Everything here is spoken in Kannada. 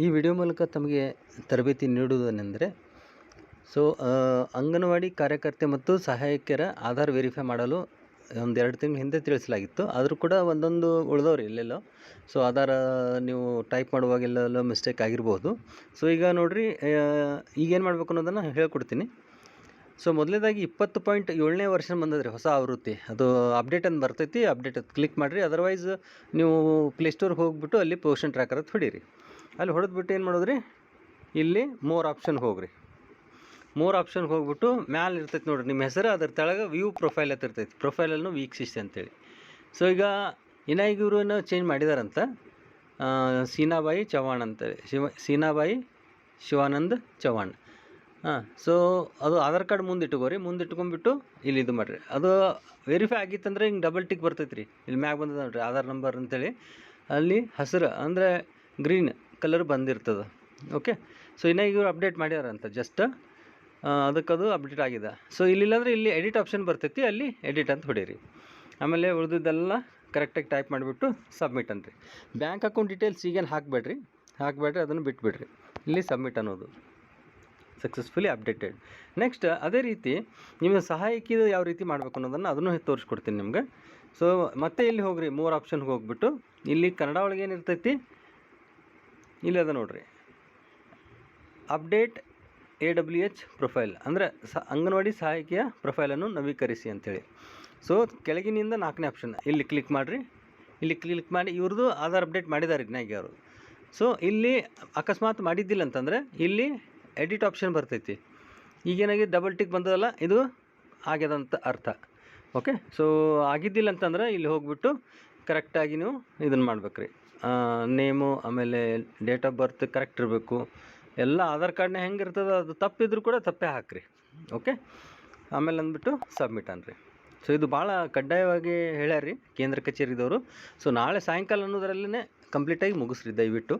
ಈ ವಿಡಿಯೋ ಮೂಲಕ ತಮಗೆ ತರಬೇತಿ ನೀಡುವುದೇನೆಂದರೆ ಸೊ ಅಂಗನವಾಡಿ ಕಾರ್ಯಕರ್ತೆ ಮತ್ತು ಸಹಾಯಕರ ಆಧಾರ್ ವೆರಿಫೈ ಮಾಡಲು ಒಂದು ಎರಡು ತಿಂಗಳ ಹಿಂದೆ ತಿಳಿಸಲಾಗಿತ್ತು. ಆದರೂ ಕೂಡ ಒಂದೊಂದು ಉಳಿದವ್ರು ಎಲ್ಲೆಲ್ಲೋ ಸೊ ಆಧಾರ ನೀವು ಟೈಪ್ ಮಾಡುವಾಗ ಎಲ್ಲೆಲ್ಲೋ ಮಿಸ್ಟೇಕ್ ಆಗಿರ್ಬೋದು. ಸೊ ಈಗ ನೋಡಿರಿ ಈಗೇನು ಮಾಡಬೇಕು ಅನ್ನೋದನ್ನು ಹೇಳ್ಕೊಡ್ತೀನಿ. ಸೊ ಮೊದಲನೇದಾಗಿ ಇಪ್ಪತ್ತು ಪಾಯಿಂಟ್ ಏಳನೇ ವರ್ಷ ಬಂದದ್ರಿ ಹೊಸ ಆವೃತ್ತಿ. ಅದು ಅಪ್ಡೇಟ್ ಅಂತ ಬರ್ತೈತಿ ಅಪ್ಡೇಟ್ ಕ್ಲಿಕ್ ಮಾಡಿರಿ. ಅದರ್ವೈಸ್ ನೀವು ಪ್ಲೇಸ್ಟೋರ್ಗೆ ಹೋಗ್ಬಿಟ್ಟು ಅಲ್ಲಿ ಪೋಷನ್ ಟ್ರ್ಯಾಕರ್ ಹೊಡೀರಿ. ಅಲ್ಲಿ ಹೊಡೆದ್ಬಿಟ್ಟು ಏನು ಮಾಡೋದ್ರಿ? ಇಲ್ಲಿ ಮೋರ್ ಆಪ್ಷನ್ಗೆ ಹೋಗ್ರಿ. ಮೋರ್ ಆಪ್ಷನ್ಗೆ ಹೋಗ್ಬಿಟ್ಟು ಮ್ಯಾಲೆ ಇರ್ತೈತೆ ನೋಡಿರಿ. ನಿಮ್ಮ ಹೆಸರು, ಅದ್ರ ತೆಳಗೆ ವ್ಯೂ ಪ್ರೊಫೈಲ್ ಅಂತ ಇರ್ತೈತಿ. ಪ್ರೊಫೈಲನ್ನು ವೀಕ್ಷಿಸಿ ಅಂತೇಳಿ. ಸೊ ಈಗ ವಿನಾಯಕ್ ಇವ್ರನ್ನ ಚೇಂಜ್ ಮಾಡಿದಾರಂತ ಸೀನಾಬಾಯಿ ಚವಾಣ್ ಅಂತೇಳಿ. ಶಿವ, ಸೀನಾಬಾಯಿ ಶಿವಾನಂದ್ ಚವಾಣ್ ಹಾಂ ಸೊ ಅದು ಆಧಾರ್ ಕಾರ್ಡ್ ಮುಂದೆ ಇಟ್ಕೋರಿ. ಮುಂದೆ ಇಟ್ಕೊಂಡ್ಬಿಟ್ಟು ಇಲ್ಲಿ ಇದು ಮಾಡಿರಿ. ಅದು ವೆರಿಫೈ ಆಗಿತ್ತಂದ್ರೆ ಹಿಂಗೆ ಡಬಲ್ ಟಿಕ್ ಬರ್ತೈತೆ ರೀ ಇಲ್ಲಿ ಮ್ಯಾಗ ಬಂದದ ನೋಡ್ರಿ. ಆಧಾರ್ ನಂಬರ್ ಅಂತೇಳಿ. ಅಲ್ಲಿ ಹಸಿರು ಅಂದರೆ ಗ್ರೀನ್ ಕಲರ್ ಬಂದಿರ್ತದೆ. ಓಕೆ ಸೊ ಇನ್ನೂ ಈಗ ಅಪ್ಡೇಟ್ ಮಾಡ್ಯಾರಂತ ಜಸ್ಟ್ ಅದಕ್ಕದು ಅಪ್ಡೇಟ್ ಆಗಿದೆ. ಸೊ ಇಲ್ಲಿಲ್ಲಾಂದರೆ ಇಲ್ಲಿ ಎಡಿಟ್ ಆಪ್ಷನ್ ಬರ್ತೈತಿ, ಅಲ್ಲಿ ಎಡಿಟ್ ಅಂತ ಹೊಡೀರಿ. ಆಮೇಲೆ ಉಳಿದಿದ್ದೆಲ್ಲ ಕರೆಕ್ಟಾಗಿ ಟೈಪ್ ಮಾಡಿಬಿಟ್ಟು ಸಬ್ಮಿಟ್ ಅನ್ರಿ ಬ್ಯಾಂಕ್ ಅಕೌಂಟ್ ಡೀಟೇಲ್ಸ್ ಈಗೇನು ಹಾಕಬೇಡ್ರಿ? ಹಾಕಬೇಡ್ರಿ, ಅದನ್ನು ಬಿಟ್ಬಿಡ್ರಿ. ಇಲ್ಲಿ ಸಬ್ಮಿಟ್ ಅನ್ನೋದು. ಸಕ್ಸಸ್ಫುಲಿ ಅಪ್ಡೇಟೆಡ್ ನೆಕ್ಸ್ಟ್ ಅದೇ ರೀತಿ ನಿಮ್ಮ ಸಹಾಯಕಿದು ಯಾವ ರೀತಿ ಮಾಡಬೇಕು ಅನ್ನೋದನ್ನು ಅದನ್ನು ತೋರಿಸ್ಕೊಡ್ತೀನಿ ನಿಮ್ಗೆ. ಸೊ ಮತ್ತೆ ಇಲ್ಲಿ ಹೋಗ್ರಿ, ಮೂರು ಆಪ್ಷನ್ಗೆ ಹೋಗ್ಬಿಟ್ಟು. ಇಲ್ಲಿ ಕನ್ನಡ ಒಳಗೆ ಏನಿರ್ತೈತಿ? ಇಲ್ಲಿ ಅದ ನೋಡ್ರಿ. Update A W H profile ಅಂದರೆ ಸ ಅಂಗನವಾಡಿ ಸಹಾಯಕಿಯ ಪ್ರೊಫೈಲನ್ನು ನವೀಕರಿಸಿ ಅಂಥೇಳಿ ಸೊ ಕೆಳಗಿನಿಂದ ನಾಲ್ಕನೇ ಆಪ್ಷನ್ ಇಲ್ಲಿ ಕ್ಲಿಕ್ ಮಾಡಿರಿ. ಇಲ್ಲಿ ಕ್ಲಿಕ್ ಮಾಡಿ ಇವ್ರದ್ದು ಆಧಾರ್ ಅಪ್ಡೇಟ್ ಮಾಡಿದ್ದಾರೆ ಇನ್ನಾಗಿ ಅವರು. ಸೊ ಇಲ್ಲಿ ಅಕಸ್ಮಾತ್ ಮಾಡಿದ್ದಿಲ್ಲ ಅಂತಂದರೆ ಇಲ್ಲಿ ಎಡಿಟ್ ಆಪ್ಷನ್ ಬರ್ತೈತಿ. ಈಗೇನಾಗಿ ಡಬಲ್ ಟಿಕ್ ಬಂದದಲ್ಲ, ಇದು ಆಗ್ಯದಂತ ಅರ್ಥ. ಓಕೆ ಸೊ ಆಗಿದ್ದಿಲ್ಲ ಅಂತಂದ್ರೆ ಇಲ್ಲಿ ಹೋಗ್ಬಿಟ್ಟು ಕರೆಕ್ಟಾಗಿ ನೀವು ಇದನ್ನು ಮಾಡ್ಬೇಕ್ರಿ. ನೇಮು, ಆಮೇಲೆ ಡೇಟ್ ಆಫ್ ಬರ್ತ್ ಕರೆಕ್ಟ್ ಇರಬೇಕು. ಎಲ್ಲ ಆಧಾರ್ ಕಾರ್ಡ್ನ ಹೆಂಗೆ ಇರ್ತದೆ, ಅದು ತಪ್ಪಿದ್ರು ಕೂಡ ತಪ್ಪೇ ಹಾಕ್ರಿ. ಓಕೆ ಆಮೇಲೆ ಅಂದ್ಬಿಟ್ಟು ಸಬ್ಮಿಟ್ ಅನ್ರಿ. ಸೊ ಇದು ಭಾಳ ಕಡ್ಡಾಯವಾಗಿ ಹೇಳ್ಯಾರಿ ಕೇಂದ್ರ ಕಚೇರಿದವರು. ಸೊ ನಾಳೆ ಸಾಯಂಕಾಲ ಅನ್ನೋದರಲ್ಲೇ ಕಂಪ್ಲೀಟಾಗಿ ಮುಗಿಸ್ರಿ ದಯವಿಟ್ಟು.